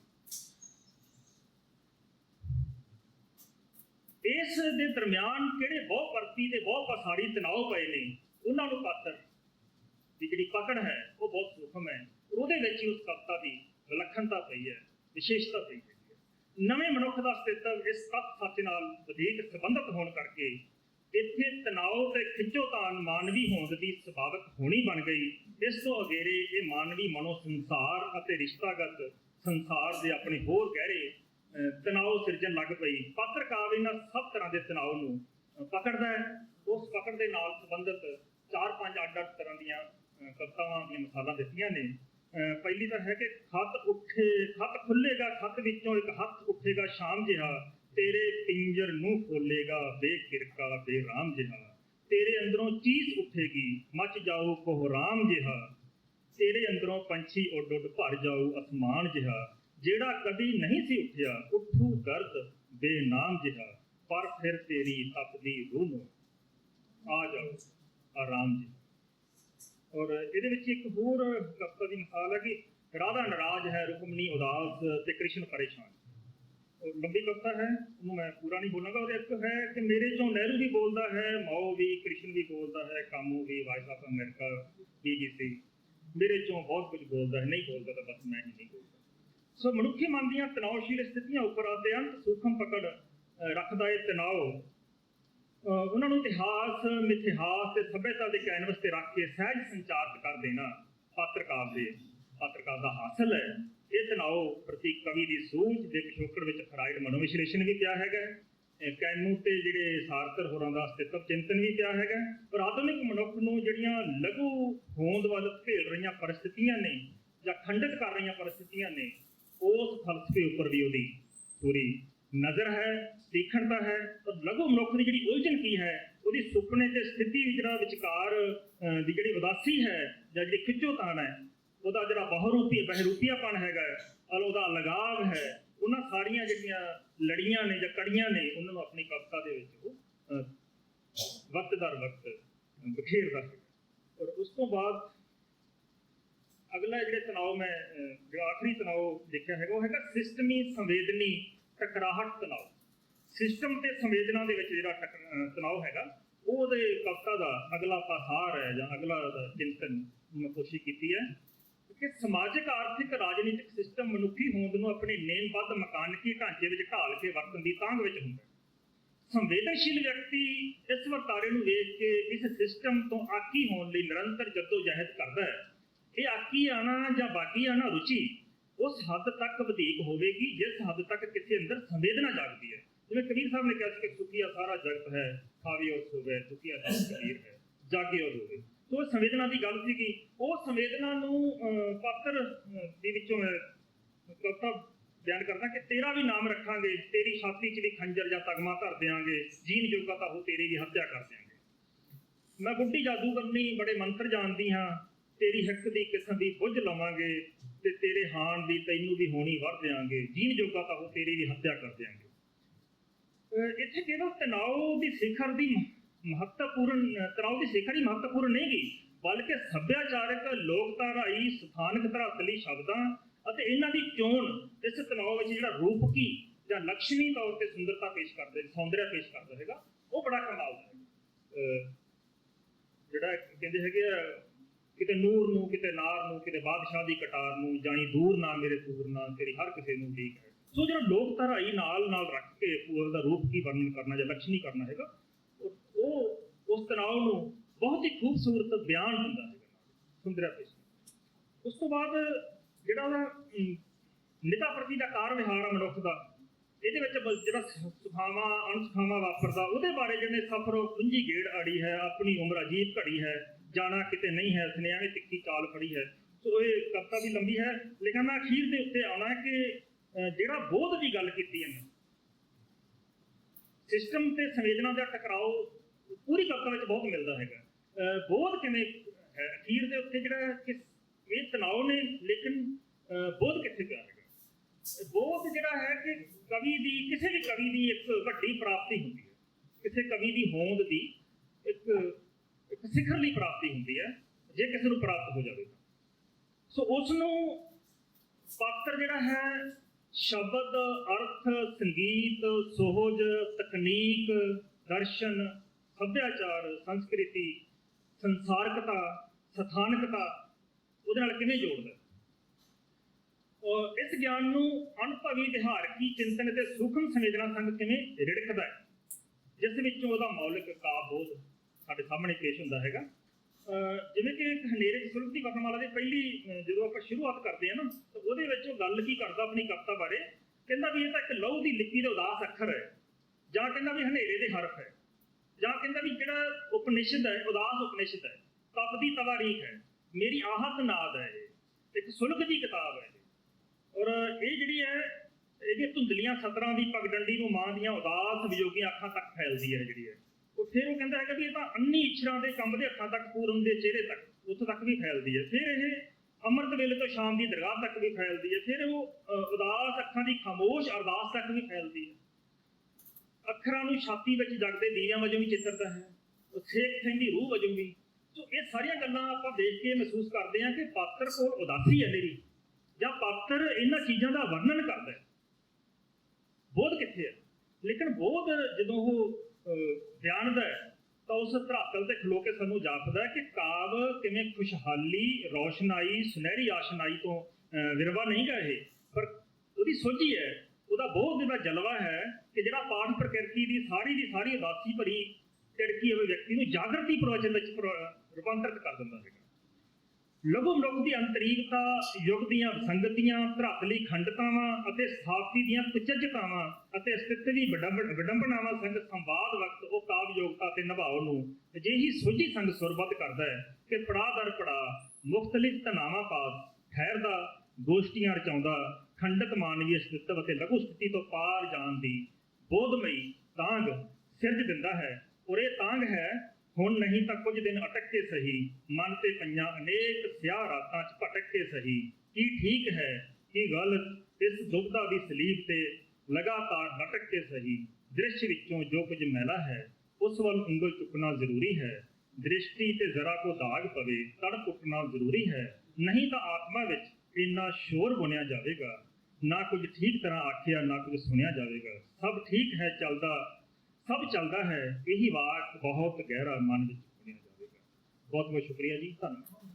ਇਸ ਦੇ ਦਰਮਿਆਨ ਕਿਹੜੇ ਬਹੁ ਪਰਤੀ ਤੇ ਬਹੁ ਪਸਾਰੀ ਤਣਾਅ ਪਏ ਨੇ, ਉਹਨਾਂ ਨੂੰ ਪਾਤਰ ਦੀ ਜਿਹੜੀ ਪਕੜ ਹੈ, ਉਹ ਬਹੁਤ ਸੂਖਮ ਹੈ ਉਹਦੇ ਵਿੱਚ ਹੀ ਉਸ ਕਵਿਤਾ ਦੀ ਵਿਲੱਖਣਤਾ ਪਈ ਹੈ, ਵਿਸ਼ੇਸ਼ਤਾ ਪਈ ਹੈ। ਨਵੇਂ ਮਨੁੱਖ ਦਾ ਸਤਿਤਵ ਇਸ ਤੱਥ ਸੱਚ ਨਾਲ ਵਧੇਕ ਸੰਬੰਧਿਤ ਹੋਣ ਕਰਕੇ ਇੱਥੇ ਤਣਾਅ ਤੇ ਖਿੱਚੋਤਾਣ ਮਾਨਵੀ ਹੋਂਦ ਦੀ ਸੁਭਾਵਿਕ ਹੋਣੀ ਬਣ ਗਈ। ਇਸ ਤੋਂ ਅਗੇਰੇ ਇਹ ਮਾਨਵੀ ਮਨੋ ਸੰਸਾਰ ਅਤੇ ਰਿਸ਼ਤਾਗਤ ਸੰਸਾਰ ਦੇ ਆਪਣੇ ਹੋਰ ਗਹਿਰੇ ਅਹ, ਤਣਾਅ ਸਿਰਜਣ ਲੱਗ ਪਈ। ਪਾਤਰ ਇਹਨਾਂ ਸਭ ਤਰ੍ਹਾਂ ਦੇ ਤਣਾਅ ਨੂੰ ਪਕੜਦਾ ਹੈ। ਉਸ ਪਕੜ ਦੇ ਨਾਲ ਸੰਬੰਧਿਤ ਚਾਰ ਪੰਜ ਅੱਡ ਅੱਡ ਤਰ੍ਹਾਂ ਦੀਆਂ ਅਹ, ਕਵਿਤਾਵਾਂ ਦੀਆਂ ਮਿਸਾਲਾਂ ਦਿੱਤੀਆਂ ਨੇ। ਅਹ, ਪਹਿਲੀ ਤਾਂ ਹੈ ਕਿ ਖਤ ਉੱਠੇ ਖਤ ਖੁੱਲੇਗਾ ਖੱਤ ਵਿੱਚੋਂ ਇੱਕ ਹੱਥ ਉੱਠੇਗਾ ਸ਼ਾਮ ਜਿਹਾ। ਤੇਰੇ ਪਿੰਜਰ ਨੂੰ ਖੋਲੇਗਾ ਬੇਕਿਰਕਾ, ਬੇਰਾਮ ਜਿਹਾ। ਤੇਰੇ ਅੰਦਰੋਂ ਚੀਜ਼ ਉੱਠੇਗੀ, ਮੱਚ ਜਾਓ ਕੋਹਰਾਮ ਜਿਹਾ। ਤੇਰੇ ਅੰਦਰੋਂ ਪੰਛੀ ਉੱਡ ਉੱਡ ਭਰ ਜਾਊ ਅਸਮਾਨ ਜਿਹਾ। ਜਿਹੜਾ ਕਦੀ ਨਹੀਂ ਸੀ ਉੱਠਿਆ, ਉੱਠੂ ਗਰਦ ਬੇਨਾਮ ਜਿਹਾ। ਪਰ ਫਿਰ ਤੇਰੀ ਤਪਦੀ ਰੂਹ ਨੂੰ ਆ ਜਾਓ ਆਰਾਮ ਜੀ ਔਰ ਇਹਦੇ ਵਿੱਚ ਇੱਕ ਹੋਰ ਕਵਿਤਾ ਦੀ ਮਿਸਾਲ ਹੈ ਕਿ ਰਾਧਾ ਨਾਰਾਜ਼ ਹੈ ਰੁਕਮਣੀ ਉਦਾਸ ਤੇ ਕ੍ਰਿਸ਼ਨ ਪਰੇਸ਼ਾਨ। ਲੰਬੀ ਕਵਿਤਾ ਹੈ, ਉਹਨੂੰ ਮੈਂ ਪੂਰਾ ਨਹੀਂ ਬੋਲਾਂਗਾ। ਔਰ ਇੱਕ ਹੈ ਕਿ ਮੇਰੇ ਚੋਂ ਨਹਿਰੂ ਵੀ ਬੋਲਦਾ ਹੈ, ਮਾਓ ਵੀ, ਕ੍ਰਿਸ਼ਨ ਵੀ ਬੋਲਦਾ ਹੈ, ਕਾਮੂ ਵੀ ਵਾਇਸ ਆਫ ਅਮਰੀਕਾ ਬੀਬੀਸੀ ਮੇਰੇ ਚੋਂ ਬਹੁਤ ਕੁਝ ਬੋਲਦਾ ਹੈ, ਨਹੀਂ ਬੋਲਦਾ ਤਾਂ ਬਸ ਮੈਂ ਹੀ ਨਹੀਂ ਬੋਲਦਾ। ਸੋ ਮਨੁੱਖੀ ਮਨ ਦੀਆਂ ਤਣਾਅਸ਼ੀਲ ਸਥਿਤੀਆਂ ਉੱਪਰ ਅਤਿਅੰਤ ਸੂਖਮ ਪਕੜ ਰੱਖਦਾ ਇਹ ਤਣਾਅ। ਉਹਨਾਂ ਨੂੰ ਇਤਿਹਾਸ, ਮਿਥਿਹਾਸ ਤੇ ਸੱਭਿਅਤਾ ਦੇ ਕੈਨਵਸ ਤੇ ਰੱਖ ਕੇ ਸਹਿਜ ਸੰਚਾਰਿਤ ਕਰ ਦੇਣਾ ਪਾਤਰਕਾਰ ਦੇ ਪਾਤਰਕਾਰ ਦਾ ਹਾਸਲ ਹੈ। ਇਹ ਤਣਾਅ ਪ੍ਰਤੀ ਕਵੀ ਦੀ ਸੂਝ ਦੇ ਪਿਛੋਕੜ ਵਿੱਚ ਫਰਾਇਡ ਮਨੋਵਿਸ਼ਲੇਸ਼ਣ ਵੀ ਪਿਆ ਹੈਗਾ ਇਹ ਕੈਮੂ ਤੇ ਜਿਹੜੇ ਸਾਰਤਰ ਹੋਰਾਂ ਦਾ ਅਸਤਿਤਵ ਚਿੰਤਨ ਵੀ ਪਿਆ ਹੈਗਾ ਪਰ ਆਧੁਨਿਕ ਮਨੁੱਖ ਨੂੰ ਜਿਹੜੀਆਂ ਲਘੂ ਹੋਂਦ ਵੱਲ ਭੇੜ ਰਹੀਆਂ ਪਰਿਸਥਿਤੀਆਂ ਨੇ ਜਾਂ ਖੰਡਿਤ ਕਰ ਰਹੀਆਂ ਪਰਿਸਥਿਤੀਆਂ ਨੇ, ਉਸ ਫਲਸਫੇ ਉੱਪਰ ਵੀ ਉਹਦੀ ਪੂਰੀ ਨਜ਼ਰ ਹੈ ਦੇਖਣਤਾ ਹੈ ਔਰ ਲਘੂ ਮਨੁੱਖ ਦੀ ਜਿਹੜੀ ਉਲਝਣ ਕੀ ਹੈ, ਉਹਦੀ ਸੁਪਨੇ ਤੇ ਸਥਿਤੀ ਵਿੱਚ ਵਿਚਕਾਰ ਦੀ ਜਿਹੜੀ ਉਦਾਸੀ ਹੈ ਜਾਂ ਜਿਹੜੀ ਖਿੱਚੋਤਾਣ ਹੈ ਉਹਦਾ ਜਿਹੜਾ ਬਹੁਰੂਪੀ ਬਹਿਰੂਪੀਆਪਣ ਹੈਗਾ ਔਰ ਉਹਦਾ ਲਗਾਵ ਹੈ ਉਹਨਾਂ ਸਾਰੀਆਂ ਜਿਹੜੀਆਂ ਲੜੀਆਂ ਨੇ ਜਾਂ ਕੜੀਆਂ ਨੇ ਉਹਨਾਂ ਨੂੰ ਆਪਣੀ ਕਵਿਤਾ ਦੇ ਵਿੱਚ ਉਹ ਵਕਤ ਦਰ ਵਕਤ ਬਖੇਰਦਾ ਹੈ ਔਰ ਉਸ ਤੋਂ ਬਾਅਦ ਅਗਲਾ ਜਿਹੜੇ ਤਣਾਅ ਮੈਂ ਜਿਹੜਾ ਆਖਰੀ ਤਣਾਅ ਦੇਖਿਆ ਹੈਗਾ ਉਹ ਹੈਗਾ ਸਿਸਟਮੀ ਸੰਵੇਦਨੀ ਟਕਰਾਹਟ ਤਣਾਅ। ਸਿਸਟਮ ਤੇ ਸੰਵੇਦਨਾ ਦੇ ਵਿੱਚ ਜਿਹੜਾ ਟਕ- ਅਹ, ਤਣਾਅ ਹੈਗਾ ਉਹਦੇ ਕਵਿਤਾ ਦਾ ਅਗਲਾ ਪਾਸਾਰ ਹੈ ਜਾਂ ਅਗਲਾ ਚਿੰਤਨ ਮੈਂ ਕੋਸ਼ਿਸ਼ ਕੀਤੀ ਹੈ ਕਿ ਸਮਾਜਿਕ, ਆਰਥਿਕ, ਰਾਜਨੀਤਿਕ ਸਿਸਟਮ ਮਨੁੱਖੀ ਹੋਂਦ ਨੂੰ ਆਪਣੇ ਨੇਮਬੱਧ ਮਕਾਨਕੀ ਢਾਂਚੇ ਵਿੱਚ ਢਾਲ ਕੇ ਵਰਤਣ ਦੀ ਤਾਂਘ ਵਿੱਚ ਹੁੰਦਾ ਸੰਵੇਦਨਸ਼ੀਲ ਵਿਅਕਤੀ ਇਸ ਵਰਤਾਰੇ ਨੂੰ ਵੇਖ ਕੇ ਇਸ ਸਿਸਟਮ ਤੋਂ ਆਕੀ ਹੋਣ ਲਈ ਨਿਰੰਤਰ ਜਦੋਜਹਿਦ ਕਰਦਾ ਹੈ। ਇਹ ਆਕੀ ਆਣਾ ਜਾਂ ਬਾਕੀ ਆਣਾ ਰੁਚੀ ਉਸ ਹੱਦ ਤੱਕ ਵਧੇਕ ਹੋਵੇਗੀ, ਜਿਸ ਹੱਦ ਤੱਕ ਕਿਸੇ ਅੰਦਰ ਸੰਵੇਦਨਾ ਜਾਗਦੀ ਹੈ। ਜਿਵੇਂ ਕਬੀਰ ਸਾਹਿਬ ਨੇ ਕਿਹਾ ਸੀ ਕਿ ਸੁਖੀਆ ਸਾਰਾ ਜਗਤ ਹੈ ਖਾਵੀ ਔਰ ਸੋਵੇ ਸੁਖੀਆ ਸਭ ਕਬੀਰ ਹੈ, ਜਾਗੇ ਔਰ ਹੋਵੇ ਸੋ ਸੰਵੇਦਨਾ ਦੀ ਗੱਲ ਸੀਗੀ। ਉਹ ਸੰਵੇਦਨਾ ਨੂੰ ਪਾਤਰ ਦੇ ਵਿੱਚੋਂ ਮੈਂ ਬਿਆਨ ਕਰਦਾ ਕਿ ਤੇਰਾ ਵੀ ਨਾਮ ਰੱਖਾਂਗੇ, ਤੇਰੀ ਛਾਤੀ 'ਚ ਵੀ ਖੰਜਰ ਜਾਂ ਤਗਮਾ ਧਰ ਦਿਆਂਗੇ, ਜੀਨ ਜੋਗਾ ਤਾਂ ਉਹ ਤੇਰੀ ਵੀ ਹੱਤਿਆ ਕਰ ਦਿਆਂਗੇ। ਮੈਂ ਗੁੱਡੀ ਜਾਦੂ ਕਰਨੀ ਬੜੇ ਮੰਤਰ ਜਾਣਦੀ ਹਾਂ, ਤੇਰੀ ਹਿੱਕ ਦੀ ਕਿਸਮ ਦੀ ਬੁੱਝ ਲਵਾਂਗੇ ਤੇ ਤੇਰੇ ਹਾਨ ਦੀ ਤੈਨੂੰ ਵੀ ਹੋਣੀ ਵਰ ਦਿਆਂਗੇ, ਜੀਨ ਜੋਗਾ ਤਾਂ ਉਹ ਤੇਰੀ ਵੀ ਹੱਤਿਆ ਕਰ ਦਿਆਂਗੇ। ਇੱਥੇ ਕੇਵਲ ਤਣਾਅ ਦੀ ਸਿਖਰ ਦੀ ਮਹੱਤਵਪੂਰਨ ਤਣਾਅ ਦੀ ਸਿਖਰ ਮਹੱਤਵਪੂਰਨ ਨਹੀਂ ਗੀ ਬਲਕਿ ਸੱਭਿਆਚਾਰਕ ਲੋਕਧਾਰਾਈ ਸਥਾਨਕ ਧਰਾਤਲੀ ਸ਼ਬਦਾਂ ਅਤੇ ਇਹਨਾਂ ਦੀ ਚੋਣ ਇਸ ਤਣਾਅ ਵਿੱਚ ਜਿਹੜਾ ਰੂਪਕੀ ਜਾਂ ਲਕਸ਼ਮੀ ਤੌਰ ਤੇ ਸੁੰਦਰਤਾ ਪੇਸ਼ ਕਰਦੇ, ਸੌਂਦਰਯ ਪੇਸ਼ ਕਰਦਾ ਹੈਗਾ, ਉਹ ਬੜਾ ਕਮਾਲ ਦਾ ਜਿਹੜਾ ਕਹਿੰਦੇ ਹੈਗੇ ਆ, ਕਿਤੇ ਨੂਰ ਨੂੰ, ਕਿਤੇ ਨਾਰ ਨੂੰ, ਕਿਤੇ ਬਾਦਸ਼ਾਹ ਦੀ ਕਟਾਰ ਨੂੰ ਜਾਣੀ ਦੂਰ ਨਾ ਮੇਰੇ ਸੂਰ ਨਾ, ਤੇਰੀ ਹਰ ਕਿਸੇ ਨੂੰ ਠੀਕ ਹੈ। ਸੋ ਜਿਹੜਾ ਲੋਕ ਧਰਾਈ ਨਾਲ ਨਾਲ ਰੱਖ ਕੇ ਪੂਰ ਦਾ ਰੂਪ ਕੀ ਵਰਣਨ ਕਰਨਾ ਜਾਂ ਲਕਸ਼ਮੀ ਕਰਨਾ ਹੈਗਾ ਉਸ ਤਣਾਅ ਨੂੰ ਬਹੁਤ ਹੀ ਖੂਬਸੂਰਤ ਬਿਆਨ ਹੁੰਦਾ ਹੈਗਾ ਸੁੰਦਰਿਆ ਪੇਸ਼। ਉਸ ਤੋਂ ਬਾਅਦ ਜਿਹੜਾ ਉਹਦਾ ਨਿਤਾ ਪ੍ਰਤੀ ਦਾ ਕਾਰ ਵਿਹਾਰ ਆ ਮਨੁੱਖ ਦਾ, ਇਹਦੇ ਵਿੱਚ ਜਿਹੜਾ ਸ- ਸੁਖਾਵਾਂ ਵਾਪਰਦਾ, ਉਹਦੇ ਬਾਰੇ ਜਿਹਨੇ ਸਫਰੋਂ ਪੁੰਜੀ ਗੇੜ ਆੜੀ ਹੈ, ਆਪਣੀ ਉਮਰ ਅਜੀਬ ਘੜੀ ਹੈ, ਜਾਣਾ ਕਿਤੇ ਨਹੀਂ ਹੈ ਉਸਨੇ ਐਵੇਂ ਤਿੱਖੀ ਚਾਲ ਫੜੀ ਹੈ, ਸੋ ਇਹ ਕਵਿਤਾ ਵੀ ਲੰਬੀ ਹੈ, ਲੇਕਿਨ ਮੈਂ ਅਖੀਰ ਦੇ ਉੱਤੇ ਆਉਣਾ ਹੈ ਕਿ ਜਿਹੜਾ ਬੋਧ ਦੀ ਗੱਲ ਕੀਤੀ ਹੈ ਸਿਸਟਮ ਤੇ ਸੰਵੇਦਨਾ ਦਾ ਟਕਰਾਓ ਪੂਰੀ ਕਵਿਤਾ ਵਿੱਚ ਬਹੁਤ ਮਿਲਦਾ ਹੈਗਾ। ਬੋਧ ਕਿਵੇਂ ਹੈ? ਅਖੀਰ ਦੇ ਉੱਤੇ ਜਿਹੜਾ ਕਿ ਇਹ ਤਣਾਅ ਨੇ, ਲੇਕਿਨ ਬੋਧ ਕਿੱਥੇ ਪਿਆ ਹੈਗਾ? ਬੋਧ ਜਿਹੜਾ ਹੈ ਕਿ ਕਵੀ ਦੀ, ਕਿਸੇ ਵੀ ਕਵੀ ਦੀ ਇੱਕ ਵੱਡੀ ਪ੍ਰਾਪਤੀ ਹੁੰਦੀ ਹੈ। ਕਿਸੇ ਕਵੀ ਦੀ ਹੋਂਦ ਦੀ ਇੱਕ ਇੱਕ ਸਿਖਰਲੀ ਪ੍ਰਾਪਤੀ ਹੁੰਦੀ ਹੈ, ਜੇ ਕਿਸੇ ਨੂੰ ਪ੍ਰਾਪਤ ਹੋ ਜਾਵੇ ਤਾਂ। ਸੋ ਉਸ ਨੂੰ ਪਾਤਰ ਜਿਹੜਾ ਹੈ, ਸ਼ਬਦ, ਅਰਥ, ਸੰਗੀਤ ਸੋਹਜ ਤਕਨੀਕ, ਦਰਸ਼ਨ ਸੱਭਿਆਚਾਰ, ਸੰਸਕ੍ਰਿਤੀ, ਸੰਸਾਰਕਤਾ, ਸਥਾਨਕਤਾ, ਉਹਦੇ ਨਾਲ ਕਿਵੇਂ ਜੋੜਦਾ? ਔਰ ਇਸ ਗਿਆਨ ਨੂੰ ਅਨੁਭਵੀ ਵਿਹਾਰਕੀ ਚਿੰਤਨ ਤੇ ਸੂਖਮ ਸੰਵੇਦਨਾ ਸੰਗ ਕਿਵੇਂ ਰਿੜਕਦਾ ਹੈ? ਜਿਸ ਵਿੱਚੋਂ ਉਹਦਾ ਮੌਲਿਕ ਕਾਵ ਬੋਧ ਸਾਡੇ ਸਾਹਮਣੇ ਪੇਸ਼ ਹੁੰਦਾ ਹੈਗਾ। ਅਹ ਜਿਵੇਂ ਕਿ ਇੱਕ ਹਨੇਰੇ ਦੀ ਸੁਲਗਦੀ ਵਰਣਮਾਲਾ ਦੀ ਪਹਿਲੀ ਜਦੋਂ ਆਪਾਂ ਸ਼ੁਰੂਆਤ ਕਰਦੇ ਹਾਂ ਨਾ, ਤਾਂ ਉਹਦੇ ਵਿੱਚ ਉਹ ਗੱਲ ਕੀ ਕਰਦਾ ਆਪਣੀ ਕਵਿਤਾ ਬਾਰੇ? ਕਹਿੰਦਾ ਵੀ ਇਹ ਤਾਂ ਇੱਕ ਲਹੂ ਦੀ ਲਿਪੀ ਦੇ ਉਦਾਸ ਅੱਖਰ ਹੈ, ਜਾਂ ਕਹਿੰਦਾ ਵੀ ਹਨੇਰੇ ਦੇ ਹਰਫ ਹੈ। ਜਾਂ ਕਹਿੰਦਾ ਵੀ ਜਿਹੜਾ ਉਪਨਿਸ਼ਦ ਹੈ, ਉਦਾਸ ਉਪਨਿਸ਼ਦ ਹੈ ਤਪਦੀ ਤਵਾਰੀਖ ਹੈ, ਮੇਰੀ ਆਹਤ ਨਾਦ ਹੈ ਇੱਕ ਸੁਲਗ ਦੀ ਕਿਤਾਬ ਹੈ ਔਰ ਇਹ ਜਿਹੜੀ ਹੈ, ਇਹਦੀਆਂ ਧੁੰਦਲੀਆਂ ਸਤਰਾਂ ਦੀ ਪਗਡੰਡੀ ਨੂੰ ਮਾਂ ਦੀਆਂ ਉਦਾਸ ਵਿਯੋਗੀਆਂ ਅੱਖਾਂ ਤੱਕ ਫੈਲਦੀ ਹੈ ਜਿਹੜੀ ਹੈ। ਉਹ ਫਿਰ ਉਹ ਕਹਿੰਦਾ ਹੈਗਾ ਵੀ ਇਹ ਤਾਂ ਅੰਨੀ ਇਛਰਾਂ ਦੇ ਕੰਮ ਦੇ ਅੱਖਾਂ ਤੱਕ, ਪੂਰਨ ਦੇ ਚਿਹਰੇ ਤੱਕ, ਉੱਥੋਂ ਤੱਕ ਵੀ ਫੈਲਦੀ ਹੈ। ਫਿਰ ਇਹ ਅੰਮ੍ਰਿਤ ਵੇਲੇ ਤੋਂ ਸ਼ਾਮ ਦੀ ਦਰਗਾਹ ਤੱਕ ਵੀ ਫੈਲਦੀ ਹੈ। ਫਿਰ ਉਹ ਉਦਾਸ ਅੱਖਾਂ ਦੀ ਖਾਮੋਸ਼ ਅਰਦਾਸ ਤੱਕ ਵੀ ਫੈਲਦੀ ਹੈ। ਅੱਖਰਾਂ ਨੂੰ ਛਾਤੀ ਵਿੱਚ ਜਗਦੇ ਦੀਵਿਆਂ ਵਜੋਂ ਵੀ ਚਿੱਤਰਦਾ ਹੈ ਸੇਖ ਥੈਂਦੀ ਰੂਹ ਵਜੋਂ ਵੀ। ਸੋ ਇਹ ਸਾਰੀਆਂ ਗੱਲਾਂ ਆਪਾਂ ਦੇਖ ਕੇ ਮਹਿਸੂਸ ਕਰਦੇ ਹਾਂ ਕਿ ਪਾਤਰ ਕੋਲ ਉਦਾਸੀ ਹੈ ਮੇਰੀ ਜਾਂ ਪਾਤਰ ਇਹਨਾਂ ਚੀਜ਼ਾਂ ਦਾ ਵਰਣਨ ਕਰਦਾ ਹੈ। ਬੋਧ ਕਿੱਥੇ ਹੈ? ਲੇਕਿਨ ਬੋਧ ਜਦੋਂ ਉਹ ਅਹ, ਬਿਆਨਦਾ ਹੈ ਤਾਂ ਉਸ ਧਰਾਤਲ ਤੇ ਖਲੋ ਕੇ ਸਾਨੂੰ ਜਾਪਦਾ ਹੈ ਕਿ ਕਾਵ ਕਿਵੇਂ ਖੁਸ਼ਹਾਲੀ ਰੋਸ਼ਨਾਈ ਸੁਨਹਿਰੀ ਆਸ਼ਨਾਈ ਤੋਂ ਅਹ, ਵਿਰਵਾ ਨਹੀਂ ਗਾ ਇਹ ਪਰ ਉਹਦੀ ਸੋਝੀ ਹੈ ਉਹਦਾ ਬਹੁਤ ਦਾ ਜਲਵਾ ਹੈ ਕਿ ਜਿਹੜਾ ਪਾਠ ਪ੍ਰਕਿਰਤੀ ਦੀ ਸਾਰੀ ਦੀ ਸਾਰੀ ਉਦਾਸੀ ਭਰੀ ਟਿੜਕੀ ਹੋਵੇ ਵਿਅਕਤੀ ਨੂੰ ਜਾਗਰਤੀ ਪ੍ਰਵਚਨ ਵਿੱਚ ਰੂਪਾਂਤਰਿਤ ਕਰ ਦਿੰਦਾ ਹੈਗਾ। ਲਘੂ ਮਨੁੱਖ ਦੀ ਅੰਤਰੀਕਤਾ, ਯੁੱਗ ਦੀਆਂ ਵਿਸੰਗਤੀਆਂ ਧਰਾਤਲੀ ਖੰਡਤਾਵਾਂ ਅਤੇ ਸਥਾਪਤੀ ਦੀਆਂ ਕੁਚੱਜਤਾਵਾਂ ਅਤੇ ਅਸਤਿਤਵੀ ਵਿਡੰਬ- ਵਿਡੰਬਨਾਵਾਂ ਸੰਗ ਸੰਵਾਦ ਵਕਤ ਉਹ ਕਾਵ ਯੋਗਤਾ ਤੇ ਨਿਭਾਉ ਨੂੰ ਅਜਿਹੀ ਸੋਝੀ ਸੰਗ ਸੁਰਬੱਧ ਕਰਦਾ ਹੈ ਕਿ ਪੜਾਅ ਦਰ ਪੜਾਅ ਮੁਖਤਲਿਫ ਤਨਾਵਾਂ ਪਾਸ ਠਹਿਰਦਾ, ਗੋਸ਼ਟੀਆਂ ਰਚਾਉਂਦਾ ਖੰਡਤ ਮਾਨਵੀ ਅਸਤਿਤਵ ਅਤੇ ਲਘੂ ਸਥਿਤੀ ਤੋਂ ਪਾਰ ਜਾਣ ਦੀ ਬੋਧਮਈ ਤਾਂਗ ਸਿਰਜ ਦਿੰਦਾ ਹੈ। ਔਰ ਇਹ ਤਾਂਗ ਹੈ, ਹੁਣ ਨਹੀਂ ਤਾਂ ਕੁਝ ਦਿਨ ਅਟਕ ਕੇ ਸਹੀ। ਮਨ ਤੇ ਪਈਆਂ ਅਨੇਕ ਸਿਆਹ ਰਾਤਾਂ 'ਚ ਭਟਕ ਕੇ ਸਹੀ। ਕੀ ਠੀਕ ਹੈ, ਕੀ ਗਲਤ ਇਸ ਦੁਬਦਾ ਦੀ ਸਲੀਬ ਤੇ ਲਗਾਤਾਰ ਲਟਕ ਕੇ ਸਹੀ। ਦ੍ਰਿਸ਼ ਵਿੱਚੋਂ ਜੋ ਕੁਝ ਮੈਲਾ ਹੈ, ਉਸ ਵੱਲ ਉਂਗਲ ਚੁੱਕਣਾ ਜ਼ਰੂਰੀ ਹੈ। ਦ੍ਰਿਸ਼ਟੀ ਤੇ ਜ਼ਰਾ ਕੋ ਦਾਗ ਪਵੇ ਤੜ ਪੁੱਟਣਾ ਜ਼ਰੂਰੀ ਹੈ। ਨਹੀਂ ਤਾਂ ਆਤਮਾ ਵਿੱਚ ਇੰਨਾ ਸ਼ੋਰ ਬੁਣਿਆ ਜਾਵੇਗਾ। ਨਾ ਕੁਝ ਠੀਕ ਤਰ੍ਹਾਂ ਆਖਿਆ, ਨਾ ਕੁਝ ਸੁਣਿਆ ਜਾਵੇਗਾ। ਸਭ ਠੀਕ ਹੈ, ਚੱਲਦਾ, ਸਭ ਚੱਲਦਾ ਹੈ, ਇਹੀ ਵਾਕ ਬਹੁਤ ਗਹਿਰਾ ਮਨ ਵਿੱਚ ਬੁਣਿਆ ਜਾਵੇਗਾ। ਬਹੁਤ ਬਹੁਤ ਸ਼ੁਕਰੀਆ ਜੀ, ਧੰਨਵਾਦ।